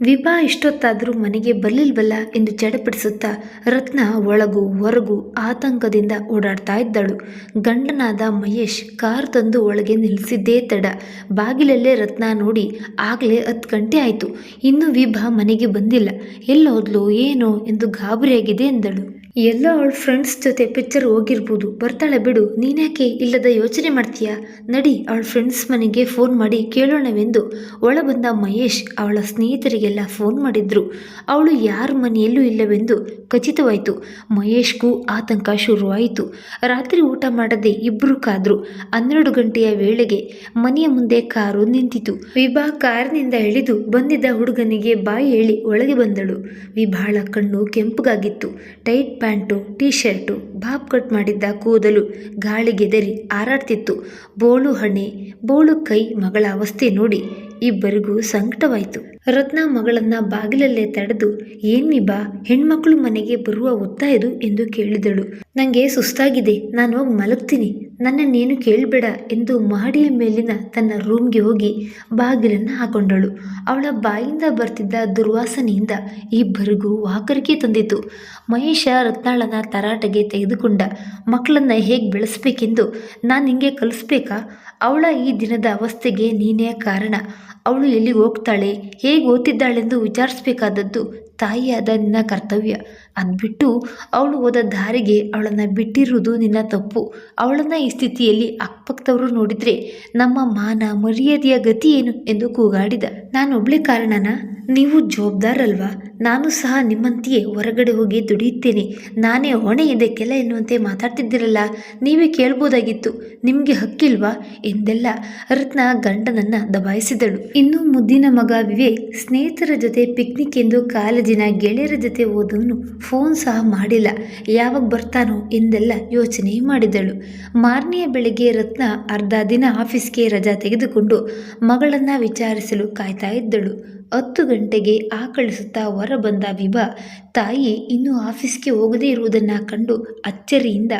ವಿಭಾ ಇಷ್ಟೊತ್ತಾದರೂ ಮನೆಗೆ ಬಲ್ಲಿಲ್ವಲ್ಲ ಎಂದು ಚಡಪಡಿಸುತ್ತಾ ರತ್ನ ಒಳಗೂ ಹೊರಗೂ ಆತಂಕದಿಂದ ಓಡಾಡ್ತಾ ಇದ್ದಳು. ಗಂಡನಾದ ಮಹೇಶ್ ಕಾರ್ ತಂದು ಒಳಗೆ ನಿಲ್ಲಿಸಿದ್ದೇ ತಡ. ಬಾಗಿಲಲ್ಲೇ ರತ್ನ ನೋಡಿ ಆಗಲೇ ಹತ್ತು ಗಂಟೆ ಆಯಿತು. ಇನ್ನೂ ವಿಭಾ ಮನೆಗೆ ಬಂದಿಲ್ಲ. ಎಲ್ಲೋದ್ಲು ಏನೋ ಎಂದು ಗಾಬರಿಯಾಗಿದೆ ಎಂದಳು. ಎಲ್ಲೋ ಅವಳ ಫ್ರೆಂಡ್ಸ್ ಜೊತೆ ಪಿಕ್ಚರ್ ಹೋಗಿರ್ಬೋದು. ಬರ್ತಾಳೆ ಬಿಡು. ನೀನ್ಯಾಕೆ ಇಲ್ಲದ ಯೋಚನೆ ಮಾಡ್ತೀಯಾ? ನಡಿ, ಅವಳ ಫ್ರೆಂಡ್ಸ್ ಮನೆಗೆ ಫೋನ್ ಮಾಡಿ ಕೇಳೋಣವೆಂದು. ಒಳ ಬಂದ ಮಹೇಶ್ ಅವಳ ಸ್ನೇಹಿತರಿಗೆಲ್ಲ ಫೋನ್ ಮಾಡಿದ್ರು. ಅವಳು ಯಾರ ಮನೆಯಲ್ಲೂ ಇಲ್ಲವೆಂದು ಖಚಿತವಾಯಿತು. ಮಹೇಶ್ಗೂ ಆತಂಕ ಶುರುವಾಯಿತು. ರಾತ್ರಿ ಊಟ ಮಾಡದೆ ಇಬ್ಬರು ಕಾದ್ರು. ಹನ್ನೆರಡು ಗಂಟೆಯ ವೇಳೆಗೆ ಮನೆಯ ಮುಂದೆ ಕಾರು ನಿಂತಿತು. ವಿಭಾ ಕಾರಿನಿಂದ ಇಳಿದು ಬಂದಿದ್ದ ಹುಡುಗನಿಗೆ ಬಾಯಿ ಹೇಳಿ ಒಳಗೆ ಬಂದಳು. ವಿಭಾಳ ಕಣ್ಣು ಕೆಂಪುಗಾಗಿತ್ತು. Tight pant T shirt bob cut ಮಾಡಿದ್ದ ಕೂದಲು ಗಾಳಿಗೆದರಿ ಹಾರಾಡ್ತಿತ್ತು ಬೋಳು ಹಣೆ, ಬೋಳು ಕೈ ಮಗಳ ಅವಸ್ಥೆ ನೋಡಿ ಇಬ್ಬರಿಗೂ ಸಂಕಟವಾಯಿತು. ರತ್ನ ಮಗಳನ್ನ ಬಾಗಿಲಲ್ಲೇ ತಡೆದು ಏನ್ನಿ ಬಾ, ಹೆಣ್ಮಕ್ಳು ಮನೆಗೆ ಬರುವ ಒತ್ತಾಯದು? ಎಂದು ಕೇಳಿದಳು. ನನಗೆ ಸುಸ್ತಾಗಿದೆ, ನಾನು ಹೋಗಿ ಮಲಗ್ತೀನಿ. ನನ್ನನ್ನೇನು ಕೇಳಬೇಡ ಎಂದು ಮಹಡಿಯ ಮೇಲಿನ ತನ್ನ ರೂಮ್ಗೆ ಹೋಗಿ ಬಾಗಿಲನ್ನು ಹಾಕೊಂಡಳು. ಅವಳ ಬಾಯಿಂದ ಬರ್ತಿದ್ದ ದುರ್ವಾಸನೆಯಿಂದ ಇಬ್ಬರಿಗೂ ವಾಕರಿಕೆ ತಂದಿತು. ಮಹೇಶ ರತ್ನಾಳನ ತರಾಟೆಗೆ ತೆಗೆದುಕೊಂಡ, ಮಕ್ಕಳನ್ನು ಹೇಗೆ ಬೆಳೆಸಬೇಕೆಂದು ನಾನು ಹಿಂಗೆ ಕಲಿಸ್ಬೇಕಾ? ಅವಳ ಈ ದಿನದ ಅವಸ್ಥೆಗೆ ನೀನೇ ಕಾರಣ. ಅವಳು ಎಲ್ಲಿಗೆ ಹೋಗ್ತಾಳೆ, ಹೇಗೆ ಓದ್ತಿದ್ದಾಳೆಂದು ವಿಚಾರಿಸಬೇಕಾದದ್ದು ತಾಯಿಯಾದ ನಿನ್ನ ಕರ್ತವ್ಯ ಅದ್ಬಿಟ್ಟು ಅವಳು ಹೋದ ದಾರಿಗೆ ಅವಳನ್ನು ಬಿಟ್ಟಿರುವುದು ನಿನ್ನ ತಪ್ಪು. ಅವಳನ್ನು ಈ ಸ್ಥಿತಿಯಲ್ಲಿ ಅಕ್ಕಪಕ್ಕದವರು ನೋಡಿದರೆ ನಮ್ಮ ಮಾನ ಮರ್ಯಾದೆಯ ಗತಿ ಏನು ಎಂದು ಕೂಗಾಡಿದ. ನಾನೊಬ್ಳೆ ಕಾರಣನ? ನೀವು ಜವಾಬ್ದಾರಲ್ವಾ ನಾನು ಸಹ ನಿಮ್ಮಂತೆಯೇ ಹೊರಗಡೆ ಹೋಗಿ ದುಡಿಯುತ್ತೇನೆ. ನಾನೇ ಹೊಣೆ ಇದಕ್ಕೆಲ್ಲ ಎನ್ನುವಂತೆ ಮಾತಾಡ್ತಿದ್ದೀರಲ್ಲ, ನೀವೇ ಕೇಳ್ಬೋದಾಗಿತ್ತು. ನಿಮಗೆ ಹಕ್ಕಿಲ್ವಾ? ಎಂದೆಲ್ಲ ರತ್ನ ಗಂಡನನ್ನ ದಬಾಯಿಸಿದಳು. ಇನ್ನು ಮುದ್ದಿನ ಮಗ ವಿವೇಕ್ ಸ್ನೇಹಿತರ ಜೊತೆ ಪಿಕ್ನಿಕ್ ಎಂದು ಕಾಲೇಜಿನ ಗೆಳೆಯರ ಜೊತೆ ಹೋದವನು ಫೋನ್ ಸಹ ಮಾಡಿಲ್ಲ. ಯಾವಾಗ ಬರ್ತಾನೋ ಎಂದೆಲ್ಲ ಯೋಚನೆ ಮಾಡಿದಳು. ಮಾರನೆಯ ಬೆಳಗ್ಗೆ ರತ್ನ ಅರ್ಧ ದಿನ ಆಫೀಸ್ಗೆ ರಜಾ ತೆಗೆದುಕೊಂಡು ಮಗಳನ್ನ ವಿಚಾರಿಸಲು ಕಾಯ್ತಾ ಇದ್ದಳು. ಹತ್ತು ಗಂಟೆಗೆ ಆಕಳಿಸುತ್ತಾ ಹೊರ ಬಂದ ವಿಭಾ, ತಾಯಿ ಇನ್ನೂ ಆಫೀಸ್ಗೆ ಹೋಗದೇ ಇರುವುದನ್ನು ಕಂಡು ಅಚ್ಚರಿಯಿಂದ,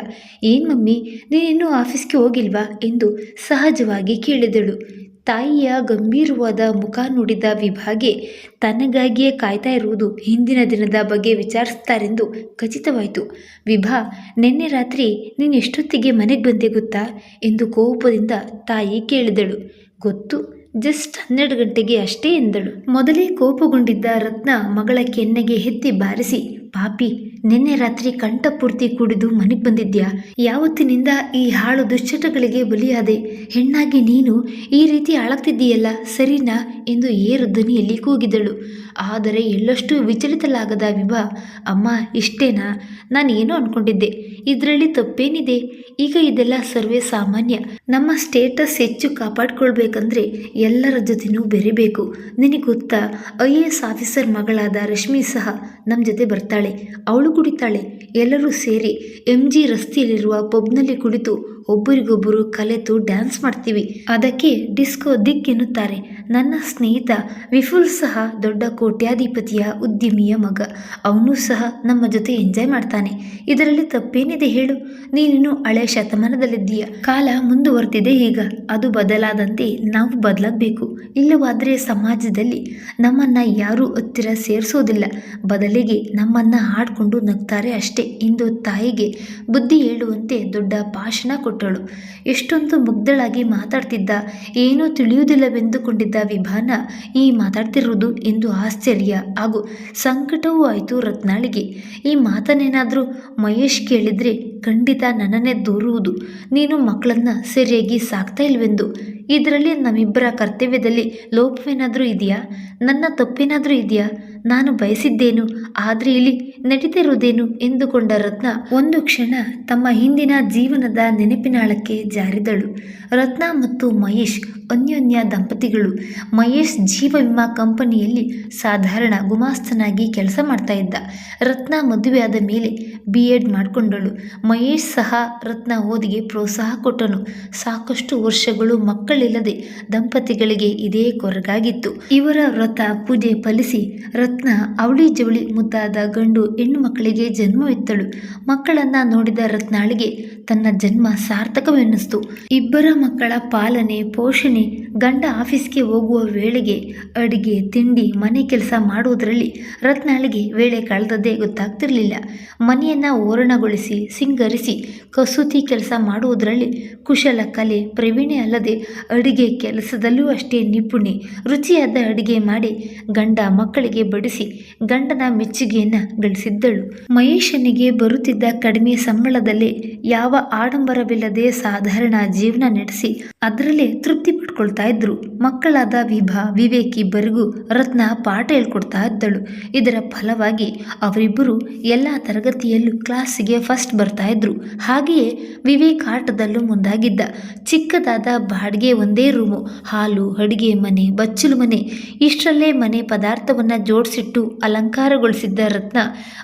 ಏನು ಮಮ್ಮಿ ನೀನಿನ್ನೂ ಆಫೀಸ್ಗೆ ಹೋಗಿಲ್ವಾ? ಎಂದು ಸಹಜವಾಗಿ ಕೇಳಿದಳು. ತಾಯಿಯ ಗಂಭೀರವಾದ ಮುಖ ನೋಡಿದ ವಿಭಾಗೆ, ತನಗಾಗಿಯೇ ಕಾಯ್ತಾ ಇರುವುದು ಹಿಂದಿನ ದಿನದ ಬಗ್ಗೆ ವಿಚಾರಿಸ್ತಾರೆಂದು ಖಚಿತವಾಯಿತು. ವಿಭಾ, ನಿನ್ನೆ ರಾತ್ರಿ ನೀನು ಎಷ್ಟೊತ್ತಿಗೆ ಮನೆಗೆ ಬಂದೆ ಗೊತ್ತಾ? ಎಂದು ಕೋಪದಿಂದ ತಾಯಿ ಕೇಳಿದಳು. ಗೊತ್ತು. ಜಸ್ಟ್ ಹನ್ನೆರಡು ಗಂಟೆಗೆ ಅಷ್ಟೇ ಎಂದಳು. ಮೊದಲೇ ಕೋಪಗೊಂಡಿದ್ದ ರತ್ನ ಮಗಳ ಕೆನ್ನೆಗೆ ಹೆತ್ತಿ ಬಾರಿಸಿ ಪಾಪಿ, ನಿನ್ನೆ ರಾತ್ರಿ ಕಂಠಪೂರ್ತಿ ಕುಡಿದು ಮನೆಗೆ ಬಂದಿದ್ಯಾ? ಯಾವತ್ತಿನಿಂದ ಈ ಹಾಳು ದುಶ್ಚಟಗಳಿಗೆ ಬಲಿಯಾದೆ? ಹೆಣ್ಣಾಗಿ ನೀನು ಈ ರೀತಿ ಆಳಕ್ತಿದ್ದೀಯಲ್ಲ ಸರಿನಾ? ಎಂದು ಏರು ಧ್ವನಿಯಲ್ಲಿ ಕೂಗಿದಳು. ಆದರೆ ಎಳ್ಳಷ್ಟು ವಿಚಲಿತಲಾಗದ ವಿಭಾ, ಅಮ್ಮ, ಇಷ್ಟೇನಾ? ನಾನು ಏನೋ ಅಂದ್ಕೊಂಡಿದ್ದೆ ಇದರಲ್ಲಿ ತಪ್ಪೇನಿದೆ? ಈಗ ಇದೆಲ್ಲ ಸರ್ವೇ ಸಾಮಾನ್ಯ. ನಮ್ಮ ಸ್ಟೇಟಸ್ ಹೆಚ್ಚು ಕಾಪಾಡ್ಕೊಳ್ಬೇಕಂದ್ರೆ ಎಲ್ಲರ ಜೊತೆನೂ ಬೆರಿಬೇಕು. ನಿನಗೆ ಗೊತ್ತಾ, ಐ ಎ ಎಸ್ ಆಫೀಸರ್ ಮಗಳಾದ ರಶ್ಮಿ ಸಹ ನಮ್ಮ ಜೊತೆ ಬರ್ತಾಳೆ. ಅವಳು ಕುಡಿತಾಳೆ, ಎಲ್ಲರೂ ಸೇರಿ ಎಂ ಜಿ ರಸ್ತೆಯಲ್ಲಿರುವ ಪಬ್ನಲ್ಲಿ ಕುಳಿತು ಒಬ್ಬರಿಗೊಬ್ಬರು ಕಲೆತು ಡ್ಯಾನ್ಸ್ ಮಾಡ್ತೀವಿ. ಅದಕ್ಕೆ ಡಿಸ್ಕೋ ದಿಕ್ ಎನ್ನುತ್ತಾರೆ. ನನ್ನ ಸ್ನೇಹಿತ ವಿಫುಲ್ ಸಹ ದೊಡ್ಡ ಕೋಟ್ಯಾಧಿಪತಿಯ ಉದ್ಯಮಿಯ ಮಗ. ಅವನು ಸಹ ನಮ್ಮ ಜೊತೆ ಎಂಜಾಯ್ ಮಾಡ್ತಾನೆ. ಇದರಲ್ಲಿ ತಪ್ಪೇನಿದೆ ಹೇಳು? ನೀನಿನ್ನು ಹಳೆ ಶತಮಾನದಲ್ಲಿದ್ದೀಯ? ಕಾಲ ಮುಂದುವರೆದಿದೆ ಈಗ. ಅದು ಬದಲಾದಂತೆ ನಾವು ಬದಲಾಗಬೇಕು. ಇಲ್ಲವಾದರೆ ಸಮಾಜದಲ್ಲಿ ನಮ್ಮನ್ನು ಯಾರೂ ಹತ್ತಿರ ಸೇರಿಸೋದಿಲ್ಲ. ಬದಲಿಗೆ ನಮ್ಮನ್ನು ಹಾಡ್ಕೊಂಡು ನಗ್ತಾರೆ ಅಷ್ಟೇ. ಇಂದು ತಾಯಿಗೆ ಬುದ್ಧಿ ಹೇಳುವಂತೆ ದೊಡ್ಡ ಭಾಷಣ ಕೊಟ್ಟಳು. ಎಷ್ಟೊಂದು ಮುಗ್ಧಳಾಗಿ ಮಾತಾಡ್ತಿದ್ದ, ಏನೂ ತಿಳಿಯುವುದಿಲ್ಲವೆಂದುಕೊಂಡಿದ್ದ ವಿಭಾನ ಈ ಮಾತಾಡ್ತಿರುವುದು ಎಂದು ಆಶ್ಚರ್ಯ. ಹಾಗೂ ಸಂಕಟವೂ ಆಯಿತು ರತ್ನಾಳಿಗೆ. ಈ ಮಾತನ್ನೇನಾದರೂ ಮಹೇಶ್ ಕೇಳಿದರೆ ಖಂಡಿತ ನನ್ನನ್ನೇ ದೂರುವುದು. ನೀನು ಮಕ್ಕಳನ್ನ ಸರಿಯಾಗಿ ಸಾಕ್ತಾ ಇಲ್ವೆಂದು. ಇದರಲ್ಲಿ ನಮ್ಮಿಬ್ಬರ ಕರ್ತವ್ಯದಲ್ಲಿ ಲೋಪವೇನಾದರೂ ಇದೆಯಾ? ನನ್ನ ತಪ್ಪೇನಾದರೂ ಇದೆಯಾ? ನಾನು ಬಯಸಿದ್ದೇನು? ಆದರೆ ಇಲ್ಲಿ ನಡೀತಿರುವುದೇನು? ಎಂದುಕೊಂಡ ರತ್ನ ಒಂದು ಕ್ಷಣ ತಮ್ಮ ಹಿಂದಿನ ಜೀವನದ ನೆನಪಿನಾಳಕ್ಕೆ ಜಾರಿದಳು. ರತ್ನ ಮತ್ತು ಮಹೇಶ್ ಅನ್ಯೋನ್ಯ ದಂಪತಿಗಳು. ಮಹೇಶ್ ಜೀವ ವಿಮಾ ಕಂಪನಿಯಲ್ಲಿ ಸಾಧಾರಣ ಗುಮಾಸ್ತನಾಗಿ ಕೆಲಸ ಮಾಡ್ತಾ ಇದ್ದ. ರತ್ನ ಮದುವೆಯಾದ ಮೇಲೆ ಬಿ ಎಡ್ ಮಾಡಿಕೊಂಡಳು. ಮಹೇಶ್ ಸಹ ರತ್ನ ಓದಿಗೆ ಪ್ರೋತ್ಸಾಹ ಕೊಟ್ಟನು. ಸಾಕಷ್ಟು ವರ್ಷಗಳು ಮಕ್ಕಳಿಲ್ಲದೆ ದಂಪತಿಗಳಿಗೆ ಇದೇ ಕೊರಗಾಗಿತ್ತು. ಇವರ ವ್ರತ ಪೂಜೆ ಫಲಿಸಿ ರತ್ನ ಅವಳಿ ಜವಳಿ ಮುದ್ದಾದ ಗಂಡು ಹೆಣ್ಣು ಮಕ್ಕಳಿಗೆ ಜನ್ಮವಿತ್ತಳು. ಮಕ್ಕಳನ್ನು ನೋಡಿದ ರತ್ನಾಳಿಗೆ ತನ್ನ ಜನ್ಮ ಸಾರ್ಥಕವೆನ್ನಿಸ್ತು. ಇಬ್ಬರ ಮಕ್ಕಳ ಪಾಲನೆ, ಪೋಷಣೆ, ಗಂಡ ಆಫೀಸ್ಗೆ ಹೋಗುವ ವೇಳೆಗೆ ಅಡಿಗೆ, ತಿಂಡಿ, ಮನೆ ಕೆಲಸ ಮಾಡುವುದರಲ್ಲಿ ರತ್ನಾಳಿಗೆ ವೇಳೆ ಕಳೆದದ್ದೇ ಗೊತ್ತಾಗ್ತಿರಲಿಲ್ಲ. ಮನೆಯನ್ನು ಓರಣಗೊಳಿಸಿ, ಸಿಂಗರಿಸಿ, ಕಸೂತಿ ಕೆಲಸ ಮಾಡುವುದರಲ್ಲಿ ಕುಶಲ ಕಲೆ, ಪ್ರವೀಣೆ ಅಲ್ಲದೆ ಅಡಿಗೆ ಕೆಲಸದಲ್ಲೂ ಅಷ್ಟೇ ನಿಪುಣಿ. ರುಚಿಯಾದ ಅಡಿಗೆ ಮಾಡಿ ಗಂಡ ಮಕ್ಕಳಿಗೆ ಬಡಿಸಿ ಗಂಡನ ಮೆಚ್ಚುಗೆಯನ್ನು ಗಳಿಸಿದ್ದಳು. ಮಹೇಶನಿಗೆ ಬರುತ್ತಿದ್ದ ಕಡಿಮೆ ಸಂಬಳದಲ್ಲೇ ಯಾವ ಆಡಂಬರವಿಲ್ಲದೆ ಸಾಧಾರಣ ಜೀವನ ನಡೆಸಿ ಅದರಲ್ಲೇ ತೃಪ್ತಿ ಪಡ್ಕೊಳ್ತಾ ಇದ್ರು. ಮಕ್ಕಳಾದ ವಿಭಾ, ವಿವೇಕ್ ಇಬ್ಬರಿಗೂ ರತ್ನ ಪಾಠ ಹೇಳ್ಕೊಡ್ತಾ ಇದ್ದಳು. ಇದರ ಫಲವಾಗಿ ಅವರಿಬ್ಬರು ಎಲ್ಲ ತರಗತಿಯಲ್ಲೂ ಕ್ಲಾಸಿಗೆ ಫಸ್ಟ್ ಬರ್ತಾ ಇದ್ರು. ಹಾಗೆಯೇ ವಿವೇಕ್ ಆಟದಲ್ಲೂ ಮುಂದಾಗಿದ್ದ. ಚಿಕ್ಕದಾದ ಬಾಡಿಗೆ ಒಂದೇ ರೂಮು ಹಾಲು, ಅಡುಗೆ ಮನೆ, ಬಚ್ಚಲು ಮನೆ, ಇಷ್ಟರಲ್ಲೇ ಮನೆ ಪದಾರ್ಥವನ್ನು ಜೋಡಿಸಿಟ್ಟು ಅಲಂಕಾರಗೊಳಿಸಿದ್ದ ರತ್ನ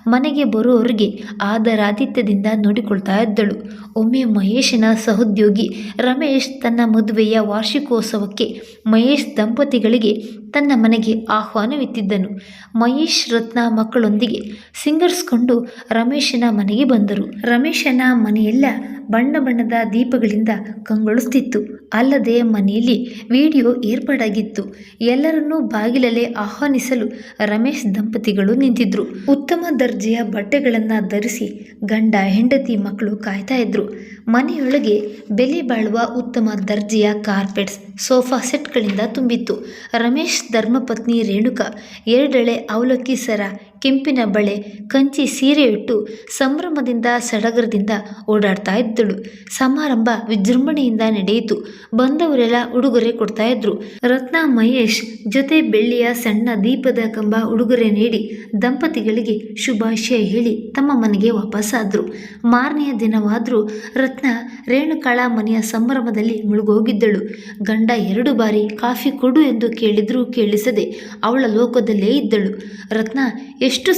ಮನೆಗೆ ಬರುವವರಿಗೆ ಆದರಾತಿಥ್ಯದಿಂದ ನೋಡಿಕೊಳ್ತಾ ಇದ್ದಳು. ಒಮ್ಮೆ ಮಹೇಶನ ಸಹೋದ್ಯೋಗಿ ರಮೇಶ್ ತನ್ನ ಮದುವೆಯ ವಾರ್ಷಿಕೋತ್ಸವಕ್ಕೆ ಮಹೇಶ್ ದಂಪತಿಗಳಿಗೆ ತನ್ನ ಮನೆಗೆ ಆಹ್ವಾನವಿತ್ತಿದ್ದನು. ಮಹೇಶ್ ರತ್ನ ಮಕ್ಕಳೊಂದಿಗೆ ಸಿಂಗರ್ಸ್ಕೊಂಡು ರಮೇಶನ ಮನೆಗೆ ಬಂದರು. ರಮೇಶನ ಮನೆಯೆಲ್ಲ ಬಣ್ಣ ಬಣ್ಣದ ದೀಪಗಳಿಂದ ಕಂಗೊಳಿಸ್ತಿತ್ತು. ಅಲ್ಲದೆ ಮನೆಯಲ್ಲಿ ವಿಡಿಯೋ ಏರ್ಪಾಡಾಗಿತ್ತು. ಎಲ್ಲರನ್ನೂ ಬಾಗಿಲಲ್ಲೇ ಆಹ್ವಾನಿಸಲು ರಮೇಶ್ ದಂಪತಿಗಳು ನಿಂತಿದ್ರು. ಉತ್ತಮ ದರ್ಜೆಯ ಬಟ್ಟೆಗಳನ್ನು ಧರಿಸಿ ಗಂಡ ಹೆಂಡತಿ ಮಕ್ಕಳು ಕಾಯ್ತಾ ಇದ್ರು. ಮನೆಯೊಳಗೆ ಬೆಲೆ ಬಾಳುವ ಉತ್ತಮ ದರ್ಜೆಯ ಕಾರ್ಪೆಟ್ಸ್, ಸೋಫಾ ಸೆಟ್ಗಳಿಂದ ತುಂಬಿತ್ತು. ರಮೇಶ್ ಧರ್ಮಪತ್ನಿ ರೇಣುಕಾ, ಎರಡೆಳೆ ಅವಲಕ್ಕಿ ಸರ ಕೆಂಪಿನ ಬಳೆ ಕಂಚಿ ಸೀರೆಯಿಟ್ಟು ಸಂಭ್ರಮದಿಂದ ಸಡಗರದಿಂದ ಓಡಾಡ್ತಾ ಇದ್ದಳು. ಸಮಾರಂಭ ವಿಜೃಂಭಣೆಯಿಂದ ನಡೆಯಿತು. ಬಂದವರೆಲ್ಲ ಉಡುಗೊರೆ ಕೊಡ್ತಾ ಇದ್ರು. ರತ್ನ ಮಹೇಶ್ ಜೊತೆ ಬೆಳ್ಳಿಯ ಸಣ್ಣ ದೀಪದ ಕಂಬ ಉಡುಗೊರೆ ನೀಡಿ ದಂಪತಿಗಳಿಗೆ ಶುಭಾಶಯ ಹೇಳಿ ತಮ್ಮ ಮನೆಗೆ ವಾಪಸ್ಸಾದರು ಮಾರನೆಯ ದಿನವಾದರೂ ರತ್ನ ರೇಣುಕಾಳ ಮನೆಯ ಸಂಭ್ರಮದಲ್ಲಿ ಮುಳುಗೋಗಿದ್ದಳು. ಗಂಡ ಎರಡು ಬಾರಿ ಕಾಫಿ ಕೊಡು ಎಂದು ಕೇಳಿದ್ರೂ ಕೇಳಿಸದೆ ಅವಳ ಲೋಕದಲ್ಲೇ ಇದ್ದಳು. ರತ್ನ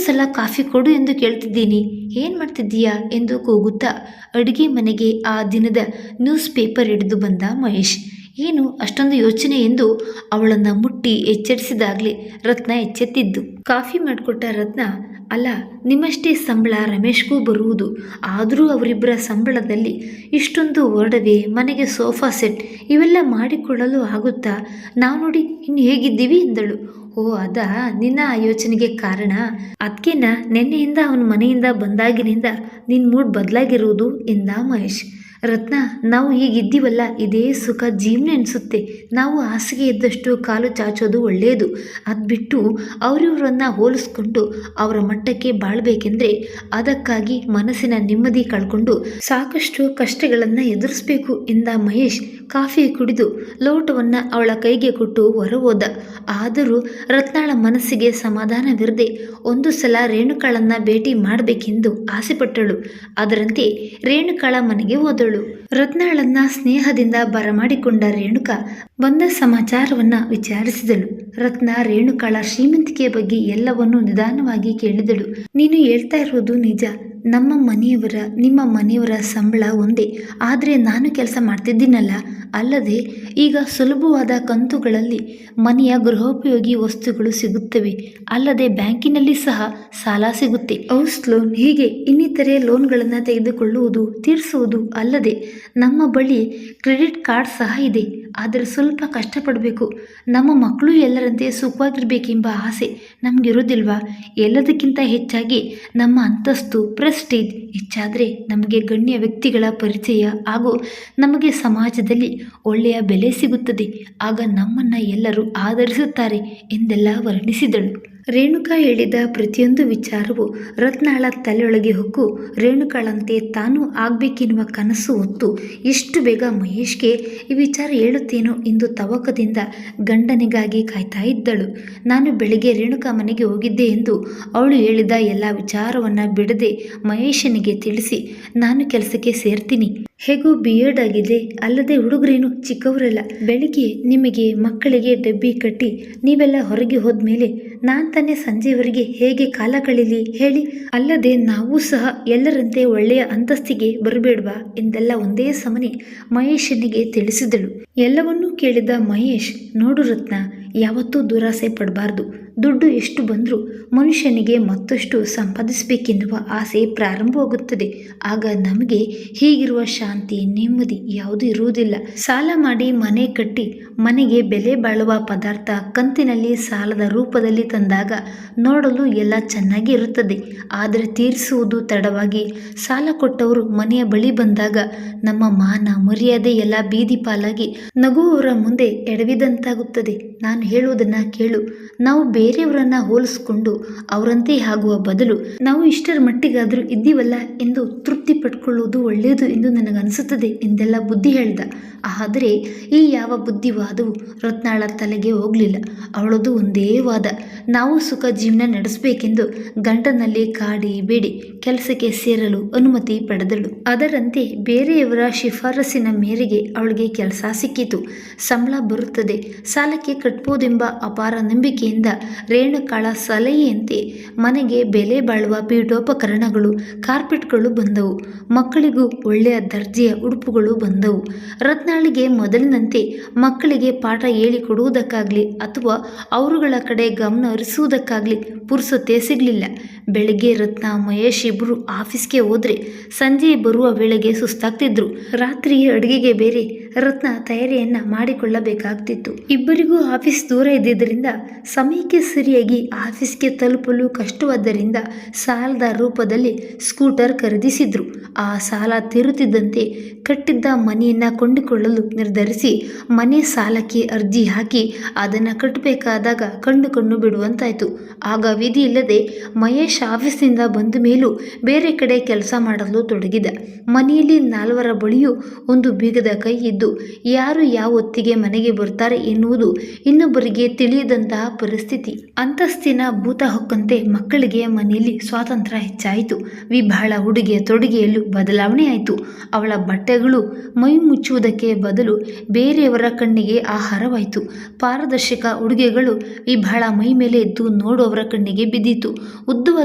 ಸಲ ಕಾಫಿ ಕೊಡು ಎಂದು ಕೇಳ್ತಿದ್ದೀನಿ. ಏನು ಮಾಡ್ತಿದ್ದೀಯಾ ಎಂದು ಕೂಗುತ್ತಾ ಅಡುಗೆ ಮನೆಗೆ ಆ ದಿನದ ನ್ಯೂಸ್ ಪೇಪರ್ ಹಿಡಿದು ಬಂದ ಮಹೇಶ್. ಏನು ಅಷ್ಟೊಂದು ಯೋಚನೆ ಎಂದು ಅವಳನ್ನು ಮುಟ್ಟಿ ಎಚ್ಚರಿಸಿದಾಗಲೇ ರತ್ನ ಎಚ್ಚೆತ್ತಿದ್ದು. ಕಾಫಿ ಮಾಡಿಕೊಟ್ಟ ರತ್ನ, ಅಲ್ಲ, ನಿಮ್ಮಷ್ಟೇ ಸಂಬಳ ರಮೇಶ್ಗೂ ಬರುವುದು. ಆದರೂ ಅವರಿಬ್ಬರ ಸಂಬಳದಲ್ಲಿ ಇಷ್ಟೊಂದು ಒಡವೆ ಮನೆಗೆ ಸೋಫಾ ಸೆಟ್ ಇವೆಲ್ಲ ಮಾಡಿಕೊಳ್ಳಲು ಆಗುತ್ತಾ? ನಾವು ನೋಡಿ, ಇನ್ನು ಹೇಗಿದ್ದೀವಿ? ಎಂದಳು. ಓ, ಅದಾ? ನಿನ್ನ ಆ ಕಾರಣ? ಅದಕ್ಕಿನ್ನ ನಿನ್ನೆಯಿಂದ ಅವನ ಮನೆಯಿಂದ ಬಂದಾಗಿನಿಂದ ನಿನ್ನ ಮೂಡ್ ಬದಲಾಗಿರುವುದು ಎಂದ ಮಹೇಶ್. ರತ್ನ, ನಾವು ಹೀಗಿದ್ದೀವಲ್ಲ, ಇದೇ ಸುಖ ಜೀವನ ಅನಿಸುತ್ತೆ ನಾವು ಹಾಸಿಗೆ ಇದ್ದಷ್ಟು ಕಾಲು ಚಾಚೋದು ಒಳ್ಳೆಯದು ಅದು ಬಿಟ್ಟು ಅವರಿವರನ್ನು ಹೋಲಿಸ್ಕೊಂಡು ಅವರ ಮಟ್ಟಕ್ಕೆ ಬಾಳ್ಬೇಕೆಂದ್ರೆ ಅದಕ್ಕಾಗಿ ಮನಸ್ಸಿನ ನೆಮ್ಮದಿ ಕಳ್ಕೊಂಡು ಸಾಕಷ್ಟು ಕಷ್ಟಗಳನ್ನು ಎದುರಿಸಬೇಕು ಎಂದ ಮಹೇಶ್. ಕಾಫಿ ಕುಡಿದು ಲೋಟವನ್ನು ಅವಳ ಕೈಗೆ ಕೊಟ್ಟು ಹೊರಹೋದ. ಆದರೂ ರತ್ನಾಳ ಮನಸ್ಸಿಗೆ ಸಮಾಧಾನವಿರದೆ ಒಂದು ಸಲ ರೇಣುಕಾಳನ್ನ ಭೇಟಿ ಮಾಡಬೇಕೆಂದು ಆಸೆಪಟ್ಟಳು. ಅದರಂತೆ ರೇಣುಕಾಳ ಮನೆಗೆ ಹೋದಳು. ರತ್ನಾಳನ್ನ ಸ್ನೇಹದಿಂದ ಬರಮಾಡಿಕೊಂಡ ರೇಣುಕಾ ಬಂದ ಸಮಾಚಾರವನ್ನ ವಿಚಾರಿಸಿದಳು. ರತ್ನ ರೇಣುಕಾಳ ಶ್ರೀಮಂತಿಕೆಯ ಬಗ್ಗೆ ಎಲ್ಲವನ್ನೂ ನಿಧಾನವಾಗಿ ಕೇಳಿದಳು. ನೀನು ಹೇಳ್ತಾ ಇರೋದು ನಿಜ. ನಮ್ಮ ಮನೆಯವರ ನಿಮ್ಮ ಮನೆಯವರ ಸಂಬಳ ಒಂದೇ. ಆದರೆ ನಾನು ಕೆಲಸ ಮಾಡ್ತಿದ್ದೀನಲ್ಲ ಅಲ್ಲದೆ ಈಗ ಸುಲಭವಾದ ಕಂತುಗಳಲ್ಲಿ ಮನೆಯ ಗೃಹೋಪಯೋಗಿ ವಸ್ತುಗಳು ಸಿಗುತ್ತವೆ. ಅಲ್ಲದೆ ಬ್ಯಾಂಕಿನಲ್ಲಿ ಸಹ ಸಾಲ ಸಿಗುತ್ತೆ. ಹೌಸ್ ಲೋನ್ ಹೀಗೆ ಇನ್ನಿತರೆ ಲೋನ್ಗಳನ್ನು ತೆಗೆದುಕೊಳ್ಳುವುದು, ತೀರಿಸುವುದು ಅಲ್ಲದೆ ನಮ್ಮ ಬಳಿ ಕ್ರೆಡಿಟ್ ಕಾರ್ಡ್ ಸಹ ಇದೆ. ಆದರೆ ಸ್ವಲ್ಪ ಕಷ್ಟಪಡಬೇಕು. ನಮ್ಮ ಮಕ್ಕಳು ಎಲ್ಲರಂತೆ ಸುಖವಾಗಿರಬೇಕೆಂಬ ಆಸೆ ನಮಗಿರೋದಿಲ್ವಾ ಎಲ್ಲದಕ್ಕಿಂತ ಹೆಚ್ಚಾಗಿ ನಮ್ಮ ಅಂತಸ್ತು, ಪ್ರೆಸ್ಟೀಜ್ ಹೆಚ್ಚಾದರೆ ನಮಗೆ ಗಣ್ಯ ವ್ಯಕ್ತಿಗಳ ಪರಿಚಯ ಹಾಗೂ ನಮಗೆ ಸಮಾಜದಲ್ಲಿ ಒಳ್ಳೆಯ ಬೆಲೆ ಸಿಗುತ್ತದೆ. ಆಗ ನಮ್ಮನ್ನು ಎಲ್ಲರೂ ಆಧರಿಸುತ್ತಾರೆ ಎಂದೆಲ್ಲ ವರ್ಣಿಸಿದಳು. ರೇಣುಕಾ ಹೇಳಿದ ಪ್ರತಿಯೊಂದು ವಿಚಾರವು ರತ್ನಾಳ ತಲೆಯೊಳಗೆ ಹೊಕ್ಕು. ರೇಣುಕಾಳಂತೆ ತಾನೂ ಆಗಬೇಕೆನ್ನುವ ಕನಸು ಹೊತ್ತು ಎಷ್ಟು ಬೇಗ ಮಹೇಶ್ಗೆ ಈ ವಿಚಾರ ಹೇಳುತ್ತೇನೋ ಎಂದು ತವಕದಿಂದ ಗಂಡನಿಗಾಗಿ ಕಾಯ್ತಾ ಇದ್ದಳು. ನಾನು ಬೆಳಿಗ್ಗೆ ರೇಣುಕಾ ಮನೆಗೆ ಹೋಗಿದ್ದೆ ಎಂದು ಅವಳು ಹೇಳಿದ ಎಲ್ಲ ವಿಚಾರವನ್ನು ಬಿಡದೆ ಮಹೇಶನಿಗೆ ತಿಳಿಸಿ, ನಾನು ಕೆಲಸಕ್ಕೆ ಸೇರ್ತೀನಿ. ಹೇಗೂ ಬಿ ಎಡ್ ಆಗಿದೆ. ಅಲ್ಲದೆ ಹುಡುಗರೇನು ಚಿಕ್ಕವರಲ್ಲ. ಬೆಳಿಗ್ಗೆ ನಿಮಗೆ ಮಕ್ಕಳಿಗೆ ಡಬ್ಬಿ ಕಟ್ಟಿ ನೀವೆಲ್ಲ ಹೊರಗೆ ಹೋದ್ಮೇಲೆ ನಾನು ತಾನೇ ಸಂಜೆವರೆಗೆ ಹೇಗೆ ಕಾಲ ಕಳೀಲಿ ಹೇಳಿ. ಅಲ್ಲದೆ ನಾವು ಸಹ ಎಲ್ಲರಂತೆ ಒಳ್ಳೆಯ ಅಂತಸ್ತಿಗೆ ಬರಬೇಡ್ವಾ ಎಂದೆಲ್ಲ ಒಂದೇ ಸಮನೆ ಮಹೇಶನಿಗೆ ತಿಳಿಸಿದಳು. ಎಲ್ಲವನ್ನೂ ಕೇಳಿದ ಮಹೇಶ್, ನೋಡು ರತ್ನ ಯಾವತ್ತೂ ದುರಾಸೆ ಪಡಬಾರ್ದು. ದುಡ್ಡು ಎಷ್ಟು ಬಂದರೂ ಮನುಷ್ಯನಿಗೆ ಮತ್ತಷ್ಟು ಸಂಪಾದಿಸಬೇಕೆನ್ನುವ ಆಸೆ ಪ್ರಾರಂಭವಾಗುತ್ತದೆ. ಆಗ ನಮಗೆ ಹೀಗಿರುವ ಶಾಂತಿ, ನೆಮ್ಮದಿ ಯಾವುದೂ ಇರುವುದಿಲ್ಲ. ಸಾಲ ಮಾಡಿ ಮನೆ ಕಟ್ಟಿ, ಮನೆಗೆ ಬೆಲೆ ಬಾಳುವ ಪದಾರ್ಥ ಕಂತಿನಲ್ಲಿ ಸಾಲದ ರೂಪದಲ್ಲಿ ತಂದಾಗ ನೋಡಲು ಎಲ್ಲ ಚೆನ್ನಾಗಿ ಇರುತ್ತದೆ. ಆದರೆ ತೀರಿಸುವುದು ತಡವಾಗಿ. ಸಾಲ ಕೊಟ್ಟವರು ಮನೆಯ ಬಳಿ ಬಂದಾಗ ನಮ್ಮ ಮಾನ ಮರ್ಯಾದೆ ಎಲ್ಲ ಬೀದಿ ಪಾಲಾಗಿ ನಗುವವರ ಮುಂದೆ ಎಡವಿದಂತಾಗುತ್ತದೆ. ನಾನು ಹೇಳುವುದನ್ನು ಕೇಳು. ನಾವು ಬೇರೆಯವರನ್ನ ಹೋಲಿಸ್ಕೊಂಡು ಅವರಂತೆ ಆಗುವ ಬದಲು ನಾವು ಇಷ್ಟರ ಮಟ್ಟಿಗಾದರೂ ಇದ್ದೀವಲ್ಲ ಎಂದು ತೃಪ್ತಿ ಪಟ್ಕೊಳ್ಳುವುದು ಒಳ್ಳೆಯದು ಎಂದು ನನಗನ್ನಿಸುತ್ತದೆ ಎಂದೆಲ್ಲ ಬುದ್ಧಿ ಹೇಳ್ದ. ಆದರೆ ಈ ಯಾವ ಬುದ್ಧಿವಾದವು ರತ್ನಾಳ ತಲೆಗೆ ಹೋಗಲಿಲ್ಲ. ಅವಳದು ಒಂದೇ ವಾದ. ನಾವು ಸುಖ ಜೀವನ ನಡೆಸಬೇಕೆಂದು ಗಂಟನಲ್ಲಿ ಕಾಡಿ ಬೇಡಿ, ಕೆಲಸಕ್ಕೆ ಸೇರಲು ಅನುಮತಿ ಪಡೆದಳು. ಅದರಂತೆ ಬೇರೆಯವರ ಶಿಫಾರಸಿನ ಮೇರೆಗೆ ಅವಳಿಗೆ ಕೆಲಸ ಸಿಕ್ಕಿತು. ಸಂಬಳ ಬರುತ್ತದೆ. ಸಾಲಕ್ಕೆ ಕಟ್ಬೋದೆಂಬ ಅಪಾರ ನಂಬಿಕೆಯಿಂದ ರೇಣುಕಾಳ ಸಲಹೆಯಂತೆ ಮನೆಗೆ ಬೆಲೆ ಬಾಳುವ ಪೀಠೋಪಕರಣಗಳು, ಕಾರ್ಪೆಟ್ಗಳು ಬಂದವು. ಮಕ್ಕಳಿಗೂ ಒಳ್ಳೆಯ ದರ್ಜೆಯ ಉಡುಪುಗಳು ಬಂದವು. ರತ್ನಾಳಿಗೆ ಮೊದಲಿನಂತೆ ಮಕ್ಕಳಿಗೆ ಪಾಠ ಹೇಳಿಕೊಡುವುದಕ್ಕಾಗಲಿ ಅಥವಾ ಅವರುಗಳ ಕಡೆ ಗಮನ ಹರಿಸುವುದಕ್ಕಾಗಲಿ ಪುರುಸತ್ತೆ ಸಿಗಲಿಲ್ಲ. ಬೆಳಗ್ಗೆ ರತ್ನ, ಮಹೇಶ್ ಇಬ್ಬರು ಆಫೀಸ್ಗೆ ಹೋದರೆ ಸಂಜೆ ಬರುವ ವೇಳೆಗೆ ಸುಸ್ತಾಗ್ತಿದ್ರು. ರಾತ್ರಿ ಅಡುಗೆಗೆ ಬೇರೆ ರತ್ನ ತಯಾರಿಯನ್ನ ಮಾಡಿಕೊಳ್ಳಬೇಕಾಗ್ತಿತ್ತು. ಇಬ್ಬರಿಗೂ ಆಫೀಸ್ ದೂರ ಇದ್ದಿದ್ದರಿಂದ ಸಮಯಕ್ಕೆ ಸರಿಯಾಗಿ ಆಫೀಸ್ಗೆ ತಲುಪಲು ಕಷ್ಟವಾದ್ದರಿಂದ ಸಾಲದ ರೂಪದಲ್ಲಿ ಸ್ಕೂಟರ್ ಖರೀದಿಸಿದ್ರು. ಆ ಸಾಲ ತೀರುತ್ತಿದ್ದಂತೆ ಕಟ್ಟಿದ್ದ ಮನೆಯನ್ನು ಕೊಂಡುಕೊಳ್ಳಲು ನಿರ್ಧರಿಸಿ ಮನೆ ಸಾಲಕ್ಕೆ ಅರ್ಜಿ ಹಾಕಿ ಅದನ್ನು ಕಟ್ಟಬೇಕಾದಾಗ ಕಣ್ಣು ಕಣ್ಣು ಬಿಡುವಂತಾಯಿತು. ಆಗ ವಿಧಿ ಇಲ್ಲದೆ ಮಹೇಶ್ ಆಫೀಸ್ನಿಂದ ಬಂದ ಮೇಲೂ ಬೇರೆ ಕಡೆ ಕೆಲಸ ಮಾಡಲು ತೊಡಗಿದ. ಮನೆಯಲ್ಲಿ ನಾಲ್ವರ ಬಳಿಯೂ ಒಂದು ಬೀಗದ ಕೈ ಇದ್ದು, ಯಾರು ಯಾವ ಹೊತ್ತಿಗೆ ಮನೆಗೆ ಬರ್ತಾರೆ ಎನ್ನುವುದು ಇನ್ನೊಬ್ಬರಿಗೆ ತಿಳಿಯದಂತಹ ಪರಿಸ್ಥಿತಿ. ಅಂತಸ್ತಿನ ಭೂತ ಹೊಕ್ಕಂತೆ ಮಕ್ಕಳಿಗೆ ಮನೆಯಲ್ಲಿ ಸ್ವಾತಂತ್ರ್ಯ ಹೆಚ್ಚಾಯಿತು. ವಿಭಾಳ ಉಡುಗೆ ತೊಡುಗೆಯಲ್ಲೂ ಬದಲಾವಣೆ ಆಯಿತು. ಅವಳ ಬಟ್ಟೆಗಳು ಮೈ ಮುಚ್ಚುವುದಕ್ಕೆ ಬದಲು ಬೇರೆಯವರ ಕಣ್ಣಿಗೆ ಆಹಾರವಾಯಿತು. ಪಾರದರ್ಶಕ ಉಡುಗೆಗಳು ವಿಭಾಳ ಮೈ ಮೇಲೆ ಎದ್ದು ನೋಡುವವರ ಕಣ್ಣಿಗೆ ಬಿದ್ದಿತು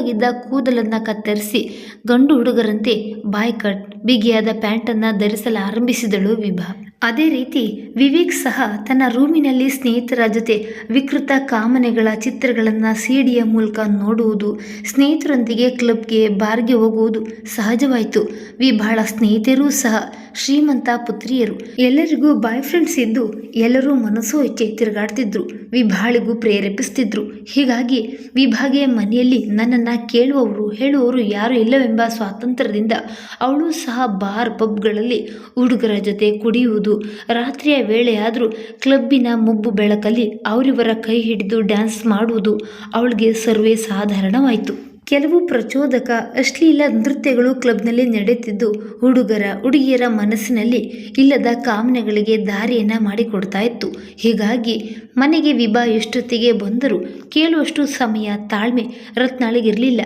ಉದ್ದವಾಗಿದ್ದ ಕೂದಲನ್ನು ಕತ್ತರಿಸಿ ಗಂಡು ಹುಡುಗರಂತೆ ಬಾಯ್ ಕಟ್ ಬಿಗಿಯಾದ ಪ್ಯಾಂಟನ್ನು ಧರಿಸಲಾರಂಭಿಸಿದಳು ವಿಭಾ. ಅದೇ ರೀತಿ ವಿವೇಕ್ ಸಹ ತನ್ನ ರೂಮಿನಲ್ಲಿ ಸ್ನೇಹಿತರ ಜೊತೆ ವಿಕೃತ ಕಾಮನೆಗಳ ಚಿತ್ರಗಳನ್ನು ಸಿಡಿಯ ಮೂಲಕ ನೋಡುವುದು, ಸ್ನೇಹಿತರೊಂದಿಗೆ ಕ್ಲಬ್ಗೆ ಬಾರ್ಗೆ ಹೋಗುವುದು ಸಹಜವಾಯಿತು. ವಿ ಬಹಳ ಸ್ನೇಹಿತರೂ ಸಹ ಶ್ರೀಮಂತ ಪುತ್ರಿಯರು. ಎಲ್ಲರಿಗೂ ಬಾಯ್ ಫ್ರೆಂಡ್ಸ್ ಇದ್ದು ಎಲ್ಲರೂ ಮನಸ್ಸು ಹೆಚ್ಚೆ ತಿರುಗಾಡ್ತಿದ್ರು. ವಿಭಾಳಿಗೂ ಪ್ರೇರೇಪಿಸ್ತಿದ್ರು. ಹೀಗಾಗಿ ವಿಭಾಗೆ ಮನೆಯಲ್ಲಿ ನನ್ನನ್ನು ಕೇಳುವವರು, ಹೇಳುವವರು ಯಾರು ಇಲ್ಲವೆಂಬ ಸ್ವಾತಂತ್ರ್ಯದಿಂದ ಅವಳು ಸಹ ಬಾರ್ ಪಬ್ಗಳಲ್ಲಿ ಹುಡುಗರ ಜೊತೆ ಕುಡಿಯುವುದು ರಾತ್ರಿಯ ವೇಳೆಯಾದರೂ ಕ್ಲಬ್ಬಿನ ಮುಬ್ಬು ಬೆಳಕಲ್ಲಿ ಅವರಿವರ ಕೈ ಹಿಡಿದು ಡ್ಯಾನ್ಸ್ ಮಾಡುವುದು ಅವಳಿಗೆ ಸರ್ವೇ ಸಾಧಾರಣವಾಯಿತು. ಕೆಲವು ಪ್ರಚೋದಕ ಅಶ್ಲೀಲ ನೃತ್ಯಗಳು ಕ್ಲಬ್ನಲ್ಲಿ ನಡೆಯುತ್ತಿದ್ದು, ಹುಡುಗರ, ಹುಡುಗಿಯರ ಮನಸ್ಸಿನಲ್ಲಿ ಇಲ್ಲದ ಕಾಮನೆಗಳಿಗೆ ದಾರಿಯನ್ನು ಮಾಡಿಕೊಡ್ತಾ ಇತ್ತು. ಹೀಗಾಗಿ ಮನೆಗೆ ವಿಭಾ ಎಷ್ಟೊತ್ತಿಗೆ ಬಂದರೂ ಕೇಳುವಷ್ಟು ಸಮಯ ತಾಳ್ಮೆ ರತ್ನಾಳಿಗಿರಲಿಲ್ಲ.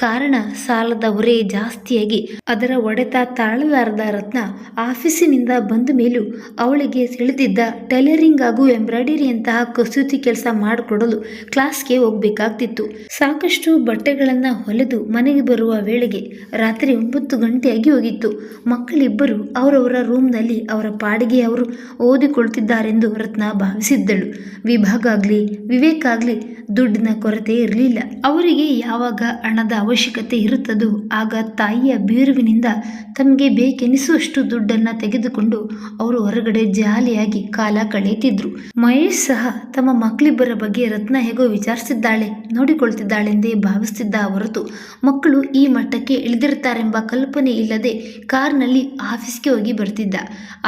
ಕಾರಣ ಸಾಲದ ಹೊರೆ ಜಾಸ್ತಿಯಾಗಿ ಅದರ ಒಡೆತ ತಾಳಲಾರದ ರತ್ನ ಆಫೀಸಿನಿಂದ ಬಂದ ಮೇಲೂ ಅವಳಿಗೆ ತಿಳಿದಿದ್ದ ಟೈಲರಿಂಗ್ ಹಾಗೂ ಎಂಬ್ರಾಯ್ಡರಿಯಂತಹ ಕಸೂತಿ ಕೆಲಸ ಮಾಡಿಕೊಡಲು ಕ್ಲಾಸ್ಗೆ ಹೋಗಬೇಕಾಗ್ತಿತ್ತು. ಸಾಕಷ್ಟು ಬಟ್ಟೆಗಳನ್ನು ಹೊಲೆದು ಮನೆಗೆ ಬರುವ ವೇಳೆಗೆ ರಾತ್ರಿ ಒಂಬತ್ತು ಗಂಟೆಯಾಗಿ ಹೋಗಿತ್ತು. ಮಕ್ಕಳಿಬ್ಬರು ಅವರವರ ರೂಮ್ನಲ್ಲಿ ಅವರ ಪಾಡಿಗೆ ಅವರು ಓದಿಕೊಳ್ತಿದ್ದಾರೆಂದು ರತ್ನ ಭಾವಿಸಿದ್ದಳು. ವಿಭಾಗ ಆಗಲಿ, ವಿವೇಕ್ ಆಗಲಿ ದುಡ್ಡಿನ ಕೊರತೆ ಇರಲಿಲ್ಲ. ಅವರಿಗೆ ಯಾವಾಗ ಹಣದ ಅವಶ್ಯಕತೆ ಇರುತ್ತದೋ, ಆಗ ತಾಯಿಯ ಬೀರುವಿನಿಂದ ತಮಗೆ ಬೇಕೆನಿಸುವಷ್ಟು ದುಡ್ಡನ್ನು ತೆಗೆದುಕೊಂಡು ಅವರು ಹೊರಗಡೆ ಜಾಲಿಯಾಗಿ ಕಾಲ ಕಳೆಯುತ್ತಿದ್ರು. ಮಹೇಶ್ ಸಹ ತಮ್ಮ ಮಕ್ಕಳಿಬ್ಬರ ಬಗ್ಗೆ ರತ್ನ ಹೇಗೋ ವಿಚಾರಿಸಿದ್ದಾಳೆ, ನೋಡಿಕೊಳ್ತಿದ್ದಾಳೆಂದೇ ಭಾವಿಸ್ತಿದ್ದ ಹೊರತು ಮಕ್ಕಳು ಈ ಮಟ್ಟಕ್ಕೆ ಇಳಿದಿರ್ತಾರೆಂಬ ಕಲ್ಪನೆ ಇಲ್ಲದೆ ಕಾರ್ನಲ್ಲಿ ಆಫೀಸ್ಗೆ ಹೋಗಿ ಬರ್ತಿದ್ದ.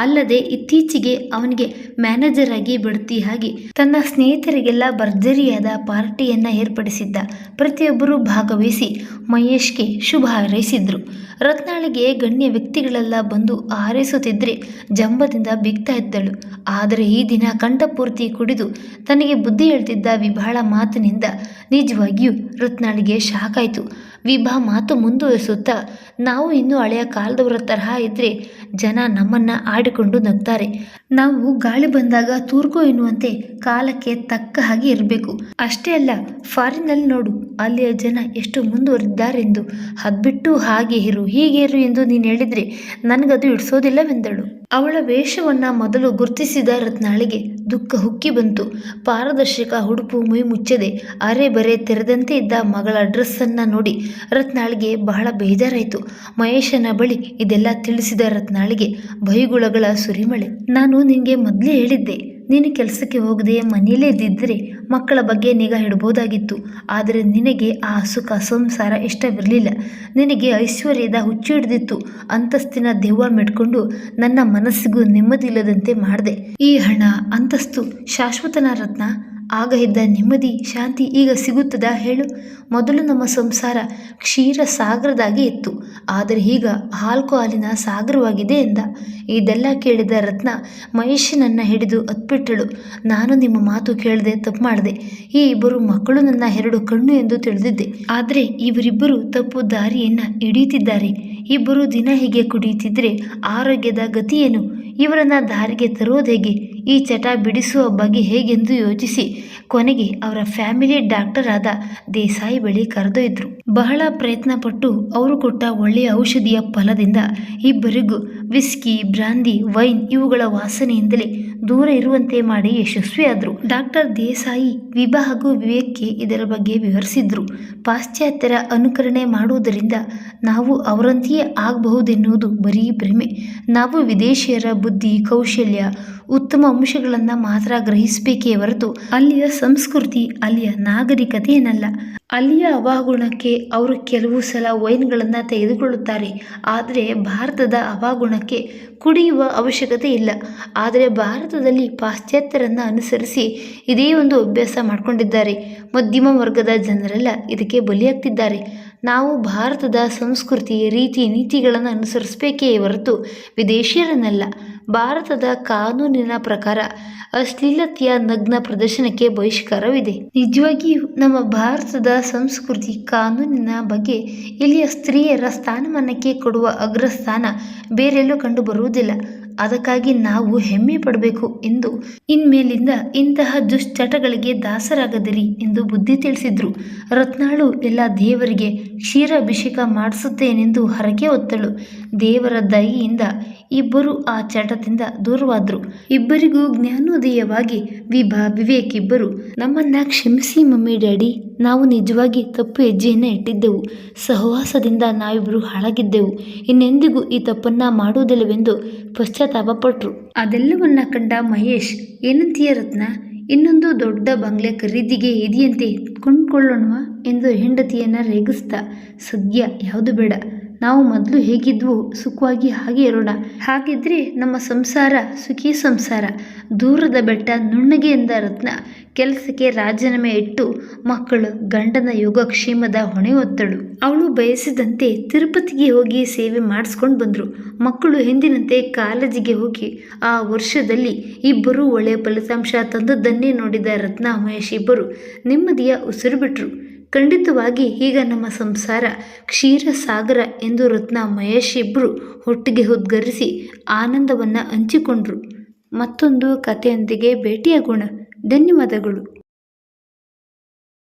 ಅಲ್ಲದೆ ಇತ್ತೀಚೆಗೆ ಅವನಿಗೆ ಮ್ಯಾನೇಜರ್ ಆಗಿ ಬಡ್ತಿ ಹಾಗೆ ತನ್ನ ಸ್ನೇಹಿತರಿಗೆಲ್ಲ ಭರ್ಜರಿಯಾದ ಪಾರ್ಟಿಯನ್ನ ಏರ್ಪಡಿಸಿದ್ದ. ಪ್ರತಿಯೊಬ್ಬರೂ ಭಾಗವಹಿಸಿ ಮಹೇಶ್ಗೆ ಶುಭ ಹಾರೈಸಿದ್ರು. ರತ್ನಾಳಿಗೆ ಗಣ್ಯ ವ್ಯಕ್ತಿಗಳೆಲ್ಲ ಬಂದು ಹಾರೈಸುತ್ತಿದ್ದರೆ ಜಂಬದಿಂದ ಬಿಗ್ತಾ ಇದ್ದಳು. ಆದರೆ ಈ ದಿನ ಕಂಠಪೂರ್ತಿ ಕುಡಿದು ತನಗೆ ಬುದ್ಧಿ ಹೇಳ್ತಿದ್ದ ವಿಭಾಳ ಮಾತಿನಿಂದ ನಿಜವಾಗಿಯೂ ರತ್ನಾಳಿಗೆ ಶಾಕಾಯಿತು ವಿಭಾ ಮಾತು ಮುಂದುವರಿಸುತ್ತಾ, ನಾವು ಇನ್ನೂ ಹಳೆಯ ಕಾಲದವರ ತರಹ ಇದ್ದರೆ ಜನ ನಮ್ಮನ್ನ ಆಡಿಕೊಂಡು ನಗ್ತಾರೆ. ನಾವು ಗಾಳಿ ಬಂದಾಗ ತೂರ್ಕು ಎನ್ನುವಂತೆ ಕಾಲಕ್ಕೆ ತಕ್ಕ ಹಾಗೆ ಇರಬೇಕು. ಅಷ್ಟೇ ಅಲ್ಲ ಫಾರಿನಲ್ಲಿ ನೋಡು, ಅಲ್ಲಿಯ ಜನ ಎಷ್ಟು ಮುಂದುವರಿದ್ದಾರೆಂದು. ಹದ್ಬಿಟ್ಟು ಹಾಗೆ ಇರು, ಹೀಗೆ ಇರು ಎಂದು ನೀನು ಹೇಳಿದ್ರೆ ನನಗದು ಇಡಿಸೋದಿಲ್ಲವೆಂದಳು ಅವಳ ವೇಷವನ್ನ ಮೊದಲು ಗುರುತಿಸಿದ ರತ್ನಾಳಿಗೆ ದುಃಖ ಹುಕ್ಕಿ ಬಂತು. ಪಾರದರ್ಶಕ ಹುಡುಪು ಮೈ ಮುಚ್ಚದೆ. ಅರೆ ಬರೆ ತೆರೆದಂತೆ ಇದ್ದ ಮಗಳ ಡ್ರೆಸ್ಸನ್ನು ನೋಡಿ ರತ್ನಾಳಿಗೆ ಬಹಳ ಬೇಜಾರಾಯಿತು. ಮಹೇಶನ ಬಳಿ ಇದೆಲ್ಲ ತಿಳಿಸಿದ ರತ್ನಾಳಿಗೆ ಬೈಗುಳಗಳ ಸುರಿಮಳೆ. ನಾನು ನಿನಗೆ ಮೊದಲೇ ಹೇಳಿದ್ದೆ, ನೀನು ಕೆಲಸಕ್ಕೆ ಹೋಗದೆ ಮನೆಯಲ್ಲೇ ಇದ್ದಿದ್ದರೆ ಮಕ್ಕಳ ಬಗ್ಗೆ ನಿಗಾ ಇಡ್ಬೋದಾಗಿತ್ತು. ಆದರೆ ನಿನಗೆ ಆ ಸುಖ, ಸಂಸಾರ ಇಷ್ಟವಿರಲಿಲ್ಲ. ನಿನಗೆ ಐಶ್ವರ್ಯದ ಹುಚ್ಚು ಹಿಡಿದಿತ್ತು. ಅಂತಸ್ತಿನ ದೆವ್ವ ಮೆಟ್ಕೊಂಡು ನನ್ನ ಮನಸ್ಸಿಗೂ ನೆಮ್ಮದಿ ಇಲ್ಲದಂತೆ ಮಾಡಿದೆ. ಈ ಹಣ, ಅಂತಸ್ತು, ಶಾಶ್ವತನ ರತ್ನ ಆಗ ಇದ್ದ ನೆಮ್ಮದಿ, ಶಾಂತಿ ಈಗ ಸಿಗುತ್ತದಾ ಹೇಳು. ಮೊದಲು ನಮ್ಮ ಸಂಸಾರ ಕ್ಷೀರ ಸಾಗರದಾಗಿ ಇತ್ತು. ಆದರೆ ಈಗ ಹಾಲ್ಕು ಹಾಲಿನ ಸಾಗರವಾಗಿದೆ ಎಂದ. ಇದೆಲ್ಲ ಕೇಳಿದ ರತ್ನ ಮಹೇಶನನ್ನು ಹಿಡಿದು ಅತ್ಬಿಟ್ಟಳು ನಾನು ನಿಮ್ಮ ಮಾತು ಕೇಳದೆ ತಪ್ಪು ಮಾಡಿದೆ. ಈ ಇಬ್ಬರು ಮಕ್ಕಳು ನನ್ನ ಎರಡು ಕಣ್ಣು ಎಂದು ತಿಳಿದಿದ್ದೆ. ಆದರೆ ಇವರಿಬ್ಬರು ತಪ್ಪು ದಾರಿಯನ್ನು ಹಿಡಿಯುತ್ತಿದ್ದಾರೆ. ಇಬ್ಬರು ದಿನ ಹೀಗೆ ಕುಡಿಯುತ್ತಿದ್ದರೆ ಆರೋಗ್ಯದ ಗತಿಯೇನು ಇವರನ್ನು ದಾರಿಗೆ ತರುವುದು ಹೇಗೆ? ಈ ಚಟ ಬಿಡಿಸುವ ಬಗ್ಗೆ ಹೇಗೆಂದು ಯೋಚಿಸಿ. ಕೊನೆಗೆ ಅವರ ಫ್ಯಾಮಿಲಿ ಡಾಕ್ಟರ್ ಆದ ದೇಸಾಯಿ ಬಳಿ ಕರೆದೊಯ್ದರು. ಬಹಳ ಪ್ರಯತ್ನ ಪಟ್ಟು ಅವರು ಕೊಟ್ಟ ಒಳ್ಳೆಯ ಔಷಧಿಯ ಫಲದಿಂದ ಇಬ್ಬರಿಗೂ ವಿಸ್ಕಿ, ಬ್ರಾಂದಿ, ವೈನ್ ಇವುಗಳ ವಾಸನೆಯಿಂದಲೇ ದೂರ ಇರುವಂತೆ ಮಾಡಿ ಯಶಸ್ವಿಯಾದರು. ಡಾಕ್ಟರ್ ದೇಸಾಯಿ ವಿಭಾ ಹಾಗೂ ವಿವೇಕ್ಗೆ ಇದರ ಬಗ್ಗೆ ವಿವರಿಸಿದ್ರು. ಪಾಶ್ಚಾತ್ಯರ ಅನುಕರಣೆ ಮಾಡುವುದರಿಂದ ನಾವು ಅವರಂತೆಯೇ ಆಗಬಹುದೆನ್ನುವುದು ಬರೀ ಭ್ರಮೆ. ನಾವು ವಿದೇಶಿಯರ ಬುದ್ಧಿ, ಕೌಶಲ್ಯ, ಉತ್ತಮ ಅಂಶಗಳನ್ನು ಮಾತ್ರ ಗ್ರಹಿಸಬೇಕೇ ಹೊರತು ಅಲ್ಲಿಯ ಸಂಸ್ಕೃತಿ ಅಲ್ಲಿಯ ನಾಗರಿಕತೆ ಏನಲ್ಲ ಅಲ್ಲಿಯ ಹವಾಗುಣಕ್ಕೆ ಅವರು ಕೆಲವು ಸಲ ವೈನ್ಗಳನ್ನು ತೆಗೆದುಕೊಳ್ಳುತ್ತಾರೆ. ಆದರೆ ಭಾರತದ ಹವಾಗುಣಕ್ಕೆ ಕುಡಿಯುವ ಅವಶ್ಯಕತೆ ಇಲ್ಲ. ಆದರೆ ಭಾರತದಲ್ಲಿ ಪಾಶ್ಚಾತ್ಯರನ್ನು ಅನುಸರಿಸಿ ಇದೇ ಒಂದು ಅಭ್ಯಾಸ ಮಾಡಿಕೊಂಡಿದ್ದಾರೆ. ಮಧ್ಯಮ ವರ್ಗದ ಜನರೆಲ್ಲ ಇದಕ್ಕೆ ಬಲಿಯಾಗ್ತಿದ್ದಾರೆ. ನಾವು ಭಾರತದ ಸಂಸ್ಕೃತಿ ರೀತಿ ನೀತಿಗಳನ್ನು ಅನುಸರಿಸಬೇಕೇ ಹೊರತು ವಿದೇಶಿಯರನ್ನಲ್ಲ. ಭಾರತದ ಕಾನೂನಿನ ಪ್ರಕಾರ ಅಶ್ಲೀಲತೆಯ ನಗ್ನ ಪ್ರದರ್ಶನಕ್ಕೆ ಬಹಿಷ್ಕಾರವಿದೆ. ನಿಜವಾಗಿಯೂ ನಮ್ಮ ಭಾರತದ ಸಂಸ್ಕೃತಿ ಕಾನೂನಿನ ಬಗ್ಗೆ ಇಲ್ಲಿಯ ಸ್ತ್ರೀಯರ ಸ್ಥಾನಮಾನಕ್ಕೆ ಕೊಡುವ ಅಗ್ರಸ್ಥಾನ ಬೇರೆಲ್ಲೂ ಕಂಡುಬರುವುದಿಲ್ಲ. ಅದಕ್ಕಾಗಿ ನಾವು ಹೆಮ್ಮೆ ಪಡಬೇಕು ಎಂದು ಇನ್ಮೇಲಿಂದ ಇಂತಹ ದುಶ್ಚಟಗಳಿಗೆ ದಾಸರಾಗದಿರಿ ಎಂದು ಬುದ್ಧಿ ತಿಳಿಸಿದ್ರು. ರತ್ನಾಳು ಎಲ್ಲ ದೇವರಿಗೆ ಕ್ಷೀರಾಭಿಷೇಕ ಮಾಡಿಸುತ್ತೇನೆಂದು ಹರಕೆ ಹೊತ್ತಳು. ದೇವರ ದಯೆಯಿಂದ ಇಬ್ಬರು ಆ ಚಟದಿಂದ ದೂರವಾದ್ರು. ಇಬ್ಬರಿಗೂ ಜ್ಞಾನೋದಯವಾಗಿ ವಿಭಾ ವಿವೇಕ್ ಇಬ್ಬರು ನಮ್ಮನ್ನ ಕ್ಷಮಿಸಿ ಮಮ್ಮಿ ಡ್ಯಾಡಿ, ನಾವು ನಿಜವಾಗಿ ತಪ್ಪು ಹೆಜ್ಜೆಯನ್ನು ಇಟ್ಟಿದ್ದೆವು. ಸಹವಾಸದಿಂದ ನಾವಿಬ್ಬರು ಹಾಳಾಗಿದ್ದೆವು. ಇನ್ನೆಂದಿಗೂ ಈ ತಪ್ಪನ್ನ ಮಾಡುವುದಿಲ್ಲವೆಂದು ಪಶ್ಚಾತ್ತಾಪಪಟ್ರು ಅದೆಲ್ಲವನ್ನ ಕಂಡ ಮಹೇಶ್, ಏನಂತೀಯ ರತ್ನ? ಇನ್ನೊಂದು ದೊಡ್ಡ ಬಂಗ್ಲೆ ಖರೀದಿಗೆ ಇದೆಯಂತೆ ಕೊಂಡ್ಕೊಳ್ಳೋಣವಾ? ಎಂದು ಹೆಂಡತಿಯನ್ನು ರೇಗಿಸ್ತಾ, ಸದ್ಯ ಯಾವುದು ಬೇಡ. ನಾವು ಮೊದಲು ಹೇಗಿದ್ವು ಸುಖವಾಗಿ ಹಾಗೆ ಇರೋಣ. ಹಾಗಿದ್ರೆ ನಮ್ಮ ಸಂಸಾರ ಸುಖಿ ಸಂಸಾರ. ದೂರದ ಬೆಟ್ಟ ನುಣ್ಣಗೆ ಎಂದ ರತ್ನ. ಕೆಲಸಕ್ಕೆ ರಾಜೀನಾಮೆ ಇಟ್ಟು ಮಕ್ಕಳು ಗಂಡನ ಯೋಗಕ್ಷೇಮದ ಹೊಣೆ ಹೊತ್ತಳು. ಅವಳು ಬಯಸಿದಂತೆ ತಿರುಪತಿಗೆ ಹೋಗಿ ಸೇವೆ ಮಾಡಿಸ್ಕೊಂಡು ಬಂದರು. ಮಕ್ಕಳು ಹಿಂದಿನಂತೆ ಕಾಲೇಜಿಗೆ ಹೋಗಿ ಆ ವರ್ಷದಲ್ಲಿ ಇಬ್ಬರೂ ಒಳ್ಳೆಯ ಫಲಿತಾಂಶ ತಂದದ್ದನ್ನೇ ನೋಡಿದ ರತ್ನ ಮಹೇಶ್ ಇಬ್ಬರು ನೆಮ್ಮದಿಯ ಉಸಿರು ಬಿಟ್ರು. ಖಂಡಿತವಾಗಿ ಈಗ ನಮ್ಮ ಸಂಸಾರ ಕ್ಷೀರ ಸಾಗರ ಎಂದು ರತ್ನ ಮಹೇಶ್ ಇಬ್ಬರು ಒಟ್ಟಿಗೆ ಉದ್ಗರಿಸಿ ಆನಂದವನ್ನು ಹಂಚಿಕೊಂಡ್ರು. ಮತ್ತೊಂದು ಕಥೆಯೊಂದಿಗೆ ಭೇಟಿಯಾಗೋಣ. ಧನ್ಯವಾದಗಳು.